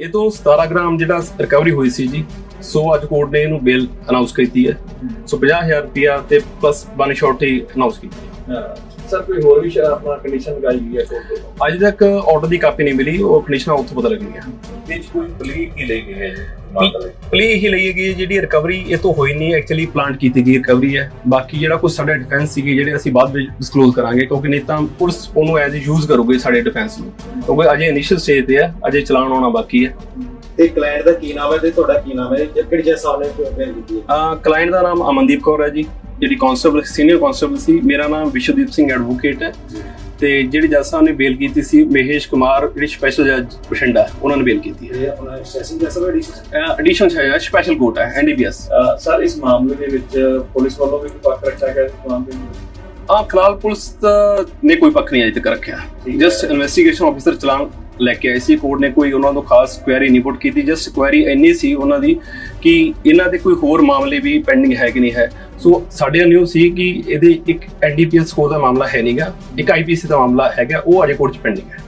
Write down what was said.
ਇਹ ਤੋਂ 17 ਗ੍ਰਾਮ ਜਿਹੜਾ ਰਿਕਵਰੀ ਹੋਈ ਸੀ ਜੀ ਸੋ ਅੱਜ ਕੋਰਟ ਨੇ ਇਹਨੂੰ ਬੇਲ ਅਨਾਉਂਸ ਕੀਤੀ ਹੈ। ਸੋ 50000 ਰੁਪਿਆ ਤੇ ਪਲੱਸ ਵਨ ਸ਼ਾਟ ਹੀ ਅਨਾਉਂਸ ਕੀਤੀ ਸਰ ਕੋਈ ਹੋਰ ਵੀ ਸ਼ਾਇਦ ਆਪਣਾ ਕੰਡੀਸ਼ਨ ਲਗਾਈ ਗਈ ਹੈ ਕੋਰਟ ਤੋਂ ਅੱਜ ਤੱਕ ਆਰਡਰ ਦੀ ਕਾਪੀ ਨਹੀਂ ਮਿਲੀ ਉਹ ਕੰਡੀਸ਼ਨਾਂ ਉੱਥੋਂ ਪਤਾ ਲੱਗਣੀਆਂ ਵਿੱਚ ਕੋਈ ਪਲੀ ਕੀ ਲਈ ਗਈ ਹੈ ਜੀ ਪਲੀ ਹੀ ਲਈ ਗਈ ਹੈ, ਜਿਹੜੀ ਰਿਕਵਰੀ ਇਹ ਤੋਂ ਹੋਈ ਨਹੀਂ ਐਕਚੁਅਲੀ ਪਲਾਂਟ ਕੀਤੀ ਗਈ ਰਿਕਵਰੀ ਹੈ। ਬਾਕੀ ਜਿਹੜਾ ਕੁਝ ਸਾਡੇ ਡਿਫੈਂਸ ਸੀਗੇ ਜਿਹੜੇ ਅਸੀਂ ਬਾਅਦ ਵਿੱਚ ਡਿਸਕਲੋਜ਼ ਕਰਾਂਗੇ ਕਿਉਂਕਿ ਨਹੀਂ ਤਾਂ ਪੁਲਿਸ ਉਹਨੂੰ ਐਜ਼ ਯੂਜ਼ ਕਰੂਗੀ ਸਾਡੇ ਡਿਫੈਂਸ ਨੂੰ। ਕਿਉਂਕਿ ਅਜੇ ਇਨੀਸ਼ੀਅਲ ਸਟੇਜ ਤੇ ਹੈ ਅਜੇ ਚਲਾਨ ਆਉਣਾ ਬਾਕੀ ਹੈ। ਤੇ ਕਲਾਇੰਟ ਦਾ ਕੀ ਨਾਮ ਹੈ ਤੇ ਤੁਹਾਡਾ ਕੀ ਨਾਮ ਹੈ? ਕਿਹੜੀ ਜੈ ਸਾਹਿਬ ਨੇ ਕੰਪਲੇਂਟ ਕੀਤੀ ਹੈ? ਕਲਾਇੰਟ ਦਾ ਨਾਮ ਅਮਨਦੀਪ ਕੌਰ ਹੈ ਜੀ। ਜਿਹੜੀ ਕਾਂਸਟੇਬਲ ਸੀਨੀਅਰ ਕਾਂਸਟੇਬਲ ਸੀ ਮੇਰਾ ਨਾਮ ਵਿਸ਼ਵਦੀਪ ਸਿੰਘ ਐਡਵੋਕੇਟ ਹੈ। ਤੇ ਜਿਹੜੀ ਜੱਜ ਸਾਹਿਬ ਨੇ ਬੇਲ ਕੀਤੀ ਸੀ ਮਹੇਸ਼ ਕੁਮਾਰ ਜਿਹੜੀ ਸਪੈਸ਼ਲ ਜੱਜ ਬਠਿੰਡਾ ਉਹਨਾਂ ਨੇ ਬੇਲ ਕੀਤੀ ਹੈ। ਇਹ ਆਪਣਾ ਸੈਸ਼ਨ ਜੈ ਸਾਹਿਬ ਐਡੀਸ਼ਨ ਐਡੀਸ਼ਨ ਹੈ ਸਪੈਸ਼ਲ ਕੋਰਟ ਹੈ ਐਨਡੀਪੀਐਸ ਸਰ ਇਸ ਮਾਮਲੇ ਦੇ ਵਿੱਚ ਪੁਲਿਸ ਵੱਲੋਂ ਵੀ ਕੋਈ ਪੱਖ ਰੱਖਿਆ ਗਿਆ ਇਸ ਮਾਮਲੇ ਵਿੱਚ? ਆ ਫਿਲਹਾਲ ਪੁਲਿਸ ਨੇ ਕੋਈ ਪੱਖ ਨਹੀਂ ਅਜੇ ਤੱਕ ਰੱਖਿਆ। ਜਸਟ ਇਨਵੈਸਟੀਗੇਸ਼ਨ ਆਫੀਸਰ ਚਲਾਨ ਲੈ ਕੇ ਆਏ ਸੀ ਕੋਰਟ ਨੇ ਕੋਈ ਉਹਨਾਂ ਤੋਂ ਖਾਸ ਕੁਐਰੀ ਨਹੀਂ ਪੁੱਟ ਕੀਤੀ ਜਸਟ ਕੁਐਰੀ ਇੰਨੀ ਸੀ ਉਹਨਾਂ ਦੀ ਕਿ ਇਹਨਾਂ ਦੇ ਕੋਈ ਹੋਰ ਮਾਮਲੇ ਵੀ ਪੈਂਡਿੰਗ ਹੈ ਕਿ ਨਹੀਂ ਹੈ। ਸੋ ਸਾਡੇ ਨਿਊ ਸੀ ਕਿ ਇਹਦੇ ਇੱਕ ਐਨਡੀਪੀਐਸ ਕੋਡ ਦਾ ਮਾਮਲਾ ਹੈ ਨਹੀਂਗਾ ਇੱਕ ਆਈਪੀਸੀ ਦਾ ਮਾਮਲਾ ਹੈਗਾ, ਉਹ ਅਜੇ ਕੋਰਟ 'ਚ ਪੈਂਡਿੰਗ ਹੈ।